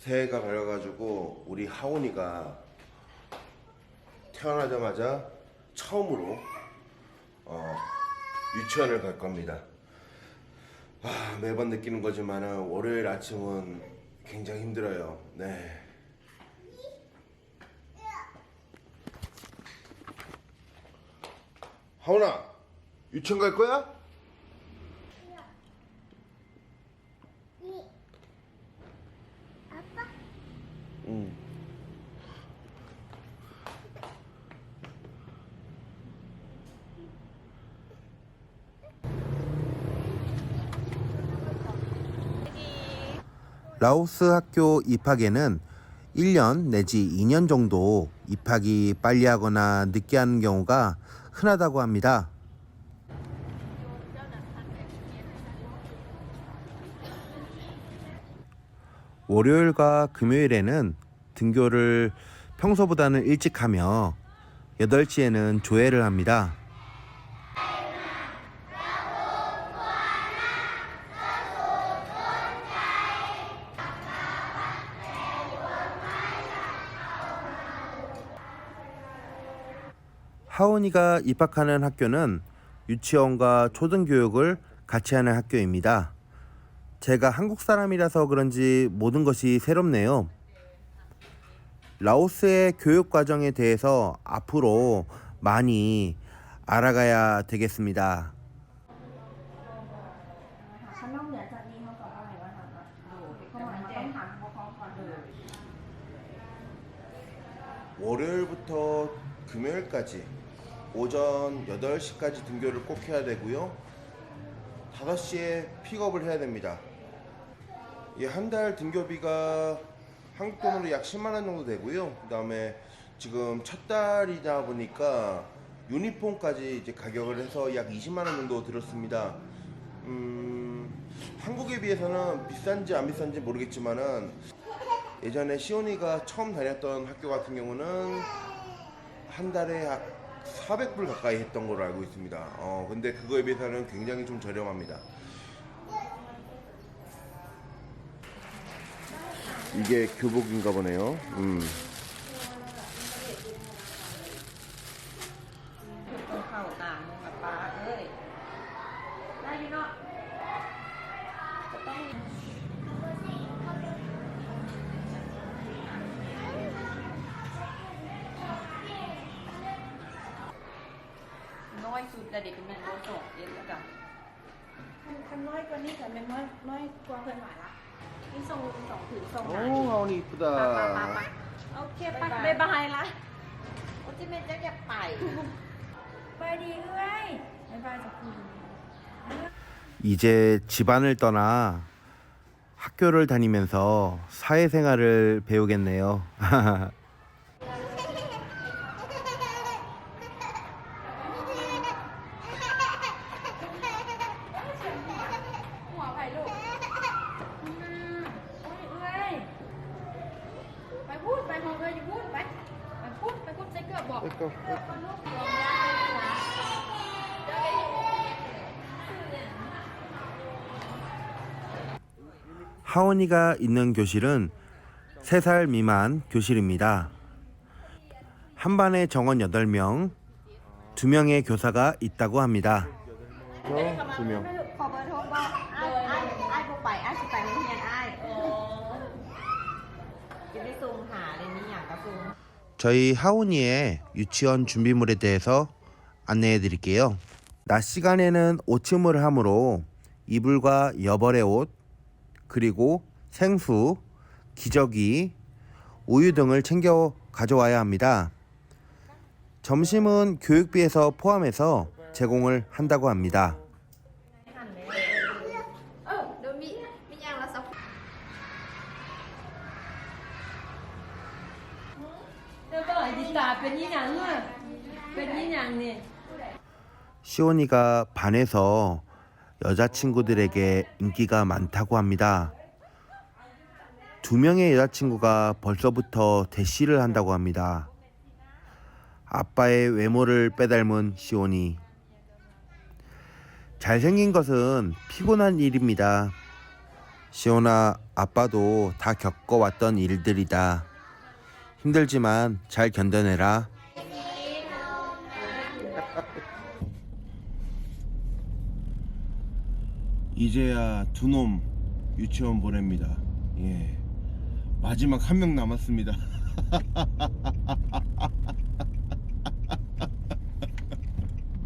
새해가 밝아가지고 우리 하온이가 태어나자마자 처음으로 어, 유치원을 갈 겁니다. 아, 매번 느끼는 거지만 월요일 아침은 굉장히 힘들어요. 네. 하온아, 유치원 갈 거야? 응. 라오스 학교 입학에는 1년 내지 2년 정도 입학이 빨리 하거나 늦게 하는 경우가 흔하다고 합니다. 월요일과 금요일에는 등교를 평소보다는 일찍 하며 8시에는 조회를 합니다. 하원이가 입학하는 학교는 유치원과 초등교육을 같이 하는 학교입니다. 제가 한국 사람이라서 그런지 모든 것이 새롭네요. 라오스의 교육 과정에 대해서 앞으로 많이 알아가야 되겠습니다. 월요일부터 금요일까지 오전 8시까지 등교를 꼭 해야 되고요. 5시에 픽업을 해야 됩니다. 이한달 등교비가 한국 돈으로 약 10만 원 정도 되고요. 그다음에 지금 첫 달이다 보니까 유니폼까지 이제 가격을 해서 약 20만 원 정도 들었습니다. 음, 한국에 비해서는 비싼지 안 비싼지 모르겠지만은 예전에 시온이가 처음 다녔던 학교 같은 경우는 한 달에 약 400불 가까이 했던 걸로 알고 있습니다. 어, 근데 그거에 비해서는 굉장히 좀 저렴합니다. 이게 교복인가 보네요. 음. ต้องเข้าต่างมึงกับป้าเอ้ยได้อยินเนาะจะต้อง น้อยสุดแต่เด็กเป็นแมนโลสองเอ็นแล้วกัน คันน้อยกว่านี้แต่เป็นน้อยน้อยกว่าเพิ่นหวายละ 인성 인성 인성 오, 가오니 이쁘다. 오케이 빠 바이바이. 라. 어찌면 저게 빠이. 빨리 후라이. 바이바이 이제 집안을 떠나 학교를 다니면서 사회생활을 배우겠네요. ใจเกือบบอก 하원이가 있는 교실은 3살 미만 교실입니다. 한 반에 정원 8명, 2명의 교사가 있다고 합니다. 2명. ขอเบอร์โทรบอกไอ้ไอ้ไอ้บอกไปไอ้สิไปในเฮียนไอ้จะได้ซูมหาเลยนี่อย่างกระซูม 저희 하온이의 유치원 준비물에 대해서 안내해 드릴게요. 낮 시간에는 오침을 하므로 이불과 여벌의 옷, 그리고 생수, 기저귀, 우유 등을 챙겨 가져와야 합니다. 점심은 교육비에서 포함해서 제공을 한다고 합니다. เดี๋ยวก็ดิตาเป็นยี่หยังอ่ะเป็นยี่หยังเนี่ย 시온이가 반에서 여자친구들에게 인기가 많다고 합니다. 두 명의 여자친구가 벌써부터 대시를 한다고 합니다. 아빠의 외모를 빼닮은 시온이. 잘생긴 것은 피곤한 일입니다. 시온아, 아빠도 다 겪어왔던 일들이다. 힘들지만 잘 견뎌내라. 이제야 두 놈 유치원 보냅니다. 예. 마지막 한 명 남았습니다.